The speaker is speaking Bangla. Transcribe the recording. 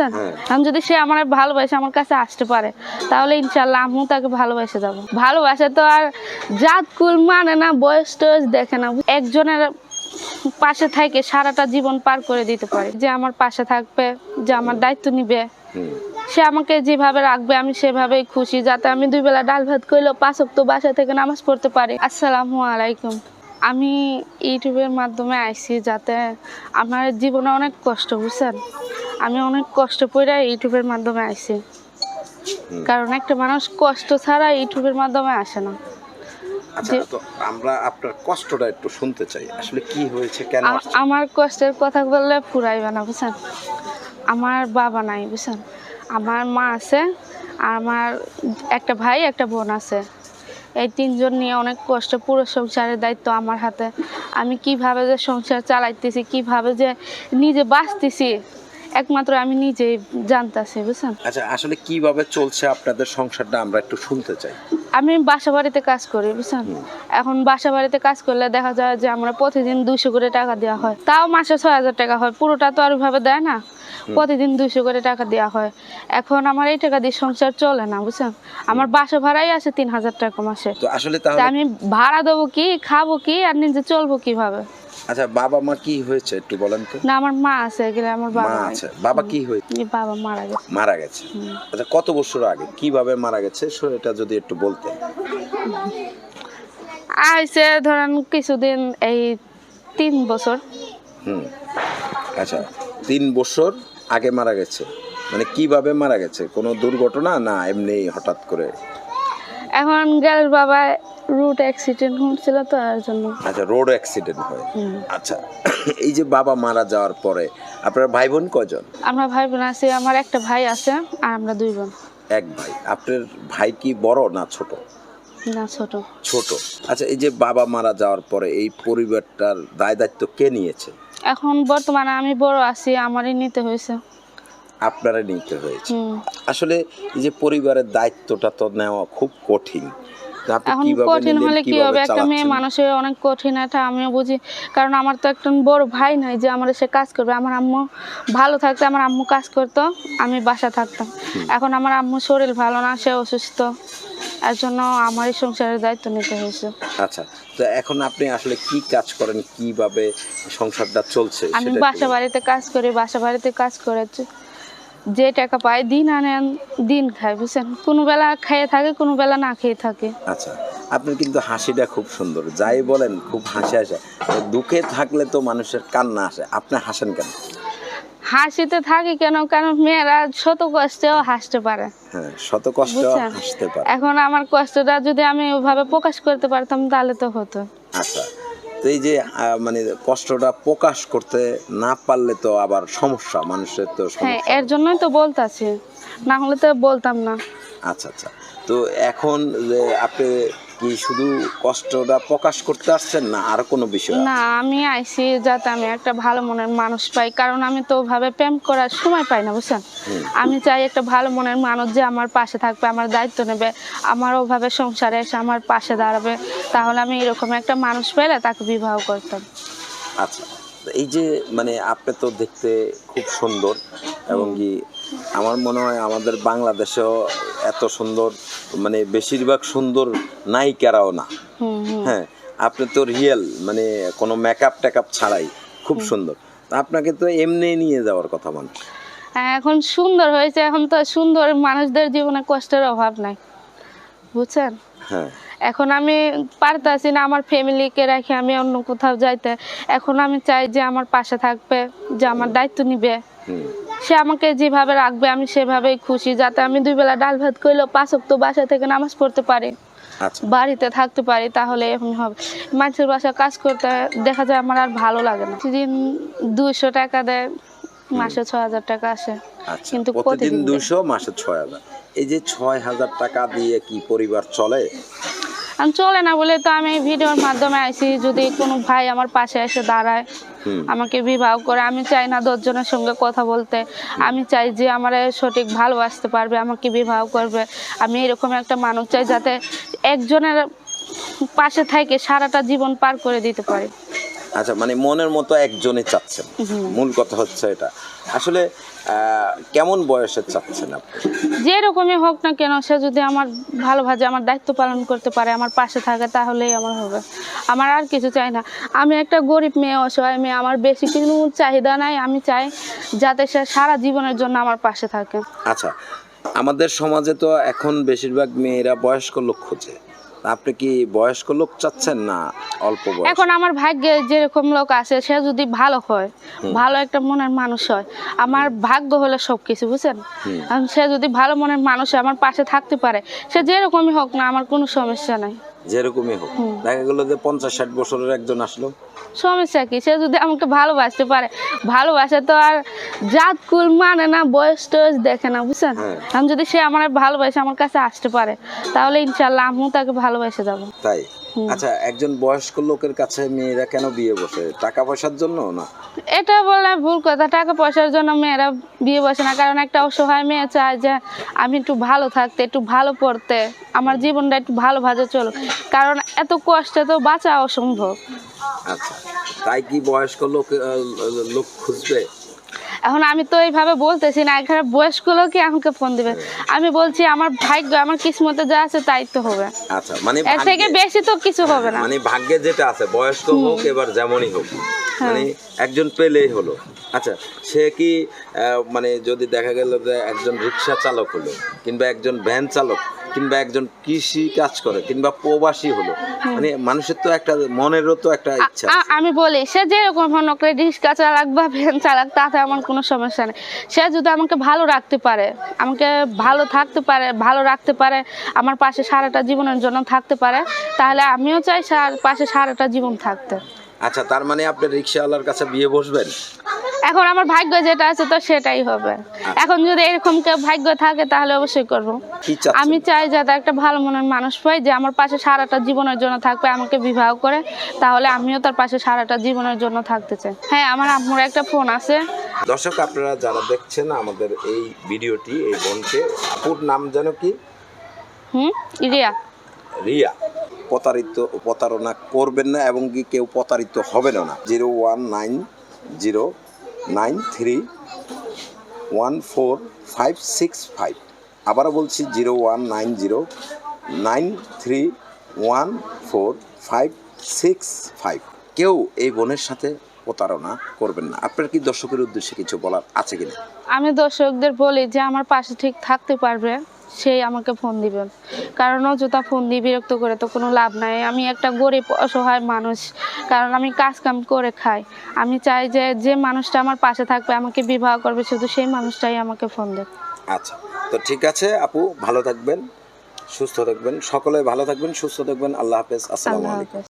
বুঝছেন? হ্যাঁ। এখন যদি সে আমার ভালোবাসে আমার কাছে আসতে পারে তাহলে ইনশাল্লাহ আমিও তাকে ভালোবাসে যাব। ভালোবাসা তো আর জাত কুল মানে না বয়স টয়স দেখে না। একজনের পাশে থাকে সারাটা জীবন পার করে দিতে পারে। যে আমার পাশে থাকবে যে আমার দায়িত্ব নিবে সে আমাকে যেভাবে রাখবে আমি সেভাবেই খুশি যাতে আমি দুই বেলা ডাল ভাত করলেও পাঁচক তো বাসা থেকে নামাজ পড়তে পারি। আসসালামু আলাইকুম। আমি ইউটিউবের মাধ্যমে আইছি যাতে আমার জীবনে অনেক কষ্ট বুঝছেন? আমি অনেক কষ্ট পড়ে ইউটিউবের মাধ্যমে হুম। কারণ একটা মানুষ কষ্ট ছাড়া ইউটিউবের মাধ্যমে আসে না। আচ্ছা তো আমরা আপনার কষ্টটা একটু শুনতে চাই। আসলে কি হয়েছে কেন আমার কষ্টের কথা বললে ফুরাইবে না বুঝছেন? আমার বাবা নাই বুঝছেন? আমার মা আছে আর আমার একটা ভাই একটা বোন আছে। এই তিনজন নিয়ে অনেক কষ্ট পুরো সংসারের দায়িত্ব আমার হাতে। আমি কীভাবে যে সংসার চালাইতেছি কীভাবে যে নিজে বাঁচতেছি একমাত্র আমি নিজেই জানতাছি বুঝছেন? আচ্ছা আসলে কীভাবে চলছে আপনাদের সংসারটা? আমরা একটু শুনতে চাই। আমি বাসা বাড়িতে কাজ করি বুঝছেন? এখন বাসা বাড়িতে কাজ করলে দেখা যায় যে আমরা প্রতিদিন দুইশো করে টাকা দেওয়া হয়। তাও মাসে ছয় হাজার টাকা হয় পুরোটা তো আর ওইভাবে দেয় না। প্রতিদিন দুইশো করে টাকা দেওয়া হয়। এখন আমার এই টাকা দিয়ে সংসার চলে না বুঝছেন? আমার বাসা ভাড়াই আছে তিন হাজার টাকা মাসে। তো আসলে আমি ভাড়া দেবো কি খাব কি আর নিজে চলবো কীভাবে? আচ্ছা বাবা মা কি হয়েছে একটু বলেন তো? না আমার মা আছে এগুলো আমার মা বাবা নাই। আছে। বাবা কি হয়েছে? বাবা মারা গেছে। মারা গেছে। আচ্ছা কত বছর আগে? কীভাবে মারা গেছে? সেটা যদি একটু বলতেন। আইসে ধরেন কিছুদিন এই তিন বছর। হুম। আচ্ছা তিন বছর আগে মারা গেছে। মানে কীভাবে মারা গেছে? কোনো দুর্ঘটনা? না এমনি হঠাৎ করে? এখন গেল বাবা রুট অ্যাক্সিডেন্ট হচ্ছিল তো এর জন্য। আচ্ছা রোড অ্যাক্সিডেন্ট হয়। আচ্ছা এই যে বাবা মারা যাওয়ার পরে আপনার ভাই বোন কজন আমরা ভাই বোন আছি আমার একটা ভাই আছে আর আমরা দুই বোন। এক ভাই। আপনার ভাই কি বড় না ছোট? না ছোট। ছোট। আচ্ছা এই যে বাবা মারা যাওয়ার পরে এই পরিবারটার দায় দায়িত্ব কে নিয়েছে? এখন বর্তমানে আমি বড় আছি আমারই নিতে হয়েছে। আপনারা নিতে হয়েছে। আসলে এই যে পরিবারের দায়িত্বটা তো নেওয়া খুব কঠিন। এখন কঠিন হলে কি হবে? একটা মেয়ে মানুষের অনেক কঠিন এটা আমিও বুঝি। কারণ আমার তো একটা বড় ভাই নাই যে আমার সে কাজ করবে। আমার আম্মু ভালো থাকতে আমার আম্মু কাজ করতো আমি বাসা থাকতাম। এখন আমার আম্মু শরীর ভালো না সে অসুস্থ। এর জন্য আমারই সংসারের দায়িত্ব নিতে হয়েছে। আচ্ছা তো এখন আপনি আসলে কি কাজ করেন? কীভাবে সংসারটা চলছে? আমি বাসা বাড়িতে কাজ করি বাসা বাড়িতে কাজ করে যে- টাকা পায় দিন আনেন দিন খায় বুঝছেন? কোনো বেলা খেয়ে থাকে কোনো বেলা না খেয়ে থাকে। আচ্ছা আপনার কিন্তু হাসিটা খুব সুন্দর। যাই বলেন খুব হাসি আসে। দুঃখে থাকলে তো মানুষের কান্না আসে। আপনি হাসেন কেন? হাসিতে থাকি কেন? কারণ মেয়েরা শত কষ্টেও হাসতে পারে। হ্যাঁ শত কষ্ট হাসতে পারে। এখন আমার কষ্টটা যদি আমি ওভাবে প্রকাশ করতে পারতাম তাহলে তো হতো। আচ্ছা তো এই যে মানে কষ্টটা প্রকাশ করতে না পারলে তো আবার সমস্যা মানুষের তো হ্যাঁ এর জন্যই তো বলতাছি না হলে তো বলতাম না। আচ্ছা আচ্ছা। তো এখন যে আপনি কি শুধু কষ্টটা প্রকাশ করতে আসছেন না আর কোনো বিষয় না আমি আইছি যাতে আমি একটা ভালো মনের মানুষ পাই কারণ আমি তো ওভাবে প্রেম করার সময় পাই না বুঝছেন? আমি চাই একটা ভালো মনের মানুষ যে আমার পাশে থাকবে আমার দায়িত্ব নেবে আমার ওভাবে সংসারে এসে আমার পাশে দাঁড়াবে তাহলে আমি এরকম একটা মানুষ পেলে তাকে বিবাহ করতাম। আচ্ছা এই যে মানে আপনি তো দেখতে খুব সুন্দর এবং কি আমার মনে হয় আমাদের বাংলাদেশেও এত সুন্দর মানে বেশিরভাগ সুন্দর নায়িকারাও না। হ্যাঁ আপনি তো রিয়েল মানে কোনো মেকআপ টেকআপ ছাড়াই খুব সুন্দর। আপনাকে তো এমনি নিয়ে যাওয়ার কথা মানুষ। হ্যাঁ, এখন সুন্দর হয়েছে এখন তো সুন্দর মানুষদের জীবনে কষ্টের অভাব নাই। বুঝছেন? হ্যাঁ। এখন আমি পারতাছি না আমার ফ্যামিলিকে রেখে আমি অন্য কোথাও যাইতে। এখন আমি চাই যে আমার পাশে থাকবে যে আমার দায়িত্ব নিবে। সে আমাকে যেভাবে রাখবে আমি সেভাবেই খুশি যাতে আমি দুই বেলা ডাল ভাত করলেও পাঁচক তো বাসা থেকে নামাজ পড়তে পারি আচ্ছা। বাড়িতে থাকতে পারি তাহলে এখন হবে। মানুষের বাসা কাজ করতে দেখা যায় আমার আর ভালো লাগে না। প্রতিদিন দুইশো টাকা দেয় মাসে ছ হাজার টাকা আসে। আচ্ছা কিন্তু প্রতিদিন। দুশো মাসে ছয় হাজার। এই যে ছয় হাজার টাকা দিয়ে কি পরিবার চলে? আমি চলে না বলে তো আমি ভিডিওর মাধ্যমে আইছি যদি কোনো ভাই আমার পাশে এসে দাঁড়ায় আমাকে বিবাহ করে আমি চাই না দশজনের সঙ্গে কথা বলতে। আমি চাই যে আমার সঠিক ভালোবাসতে পারবে আমাকে বিবাহ করবে। আমি এরকম একটা মানুষ চাই যাতে একজনের পাশে থাকে সারাটা জীবন পার করে দিতে পারি। আচ্ছা মানে মনের মতো একজনই চাচ্ছেন। মূল কথা হচ্ছে এটা। আসলে কেমন বয়সে চাচ্ছেন আপনি? যে রকমই হোক না কেন সে যদি আমার ভালোভাবে আমার দায়িত্ব পালন করতে পারে আমার পাশে থাকে তাহলেই আমার হবে। আমার আর কিছু চাই না। আমি একটা গরিব মেয়ে অসহায় মেয়ে আমার বেশি কিছু চাহিদা নাই। আমি চাই যাতে সে সারা জীবনের জন্য আমার পাশে থাকে। আচ্ছা আমাদের সমাজে তো এখন বেশিরভাগ মেয়েরা বয়স্ক লোক খোঁজে। আপনি কি বয়স্ক লোক চাচ্ছেন না অল্প বয়স? এখন আমার ভাগ্যে যেরকম লোক আছে সে যদি ভালো হয় ভালো একটা মনের মানুষ হয় আমার ভাগ্য হলে সব কিছু বুঝছেন সে যদি ভালো মনের মানুষ হয় আমার পাশে থাকতে পারে সে যেরকমই হোক না আমার কোনো সমস্যা নাই। যেরকমই হোক। দেখা গেলো যে পঞ্চাশ ষাট বছরের একজন আসলো। সমস্যা কি? সে যদি আমাকে ভালোবাসতে পারে ভালোবাসে তো আর জাত কুল মানে না বয়স টয়স দেখে না বুঝছেন? হ্যাঁ। আমি যদি সে আমার ভালোবাসে আমার কাছে আসতে পারে তাহলে ইনশাল্লাহ আমিও তাকে ভালোবাসে যাব। তাই। আচ্ছা একজন বয়স্ক লোকের কাছে মেয়েরা কেন বিয়ে বসে? টাকা পয়সার জন্য না? এটা বললে ভুল কথা। টাকা পয়সার জন্য মেয়েরা বিয়ে বসে না। কারণ একটা অসহায় মেয়ে চায় যে আমি একটু ভালো থাকতে একটু ভালো পড়তে আমার জীবনটা একটু ভালোভাবে চলুক। কারণ এত কষ্টে তো বাঁচা অসম্ভব। আচ্ছা তাই কি বয়স্ক লোক লোক খুঁজবে? এখন আমি তো এইভাবে বলতেছি না এখানে বয়স্ক লোকই আমাকে ফোন দিবে। আমি বলছি আমার ভাগ্য আমার কিসমতে যা আছে তাই তো হবে। আচ্ছা মানে এর থেকে বেশি তো কিছু হবে না। মানে ভাগ্যে যেটা আছে বয়স্ক হোক এবার যেমনই হোক মানে একজন পেলেই হলো। আচ্ছা সে কি মানে যদি দেখা গেল যে একজন রিক্সা চালক হলো কিংবা একজন ভ্যান চালক কিংবা একজন কৃষি কাজ করে কিংবা প্রবাসী হলো মানে মানুষের তো একটা মনেরও তো একটা ইচ্ছা আমি বলি সে যেরকম মনে করে রিক্সা চালাক বা ভ্যান চালাক তাতে আমার কোনো সমস্যা নেই। সে যদি আমাকে ভালো রাখতে পারে আমাকে ভালো থাকতে পারে ভালো রাখতে পারে আমার পাশে সারাটা জীবনের জন্য থাকতে পারে তাহলে আমিও চাই সার পাশে সারাটা জীবন থাকতে। আচ্ছা তার মানে আপনি রিক্সাওয়ালার কাছে বিয়ে বসবেন? এখন আমার ভাগ্য যেটা আছে তো সেটাই হবে। এখন যদি এরকম কেউ ভাগ্য থাকে তাহলে অবশ্যই করব। আমি চাই যাতে একটা ভালো মনের মানুষ পাই যে আমার পাশে সারাটা জীবনের জন্য থাকবে আমাকে বিবাহ করে তাহলে আমিও তার পাশে সারাটা জীবনের জন্য থাকতে চাই। হ্যাঁ আমার আম্মুর একটা ফোন আছে। দর্শক আপনারা যারা দেখছেন আমাদের এই ভিডিওটি এই বোনকে আপুর নাম যেন কি? হুম? রিয়া। রিয়া। প্রতারিত প্রতারণা করবেন না এবং কি কেউ প্রতারিত হবেন না। Zero one nine zero nine three one four five six five. আবারও বলছি zero one nine zero nine three one four five six five. কেউ এই বোনের সাথে প্রতারণা করবেন না। আপনার কি দর্শকের উদ্দেশ্যে কিছু বলার আছে কিনা? আমি দর্শকদের বলি যে আমার পাশে ঠিক থাকতে পারবে। সেই আমাকে ফোন দিবেন কারণ অযথা ফোন দিয়ে বিরক্ত করে তো কোনো লাভ নাই। আমি একটা গরিব অসহায় মানুষ। কারণ আমি কাজ কাম করে খাই। আমি চাই যে যে মানুষটা আমার পাশে থাকবে আমাকে বিবাহ করবে শুধু সেই মানুষটাই আমাকে ফোন দেবে। আচ্ছা তো ঠিক আছে আপু ভালো থাকবেন সুস্থ থাকবেন সকলে ভালো থাকবেন সুস্থ থাকবেন। আল্লাহ হাফেজ আসসালামু আলাইকুম।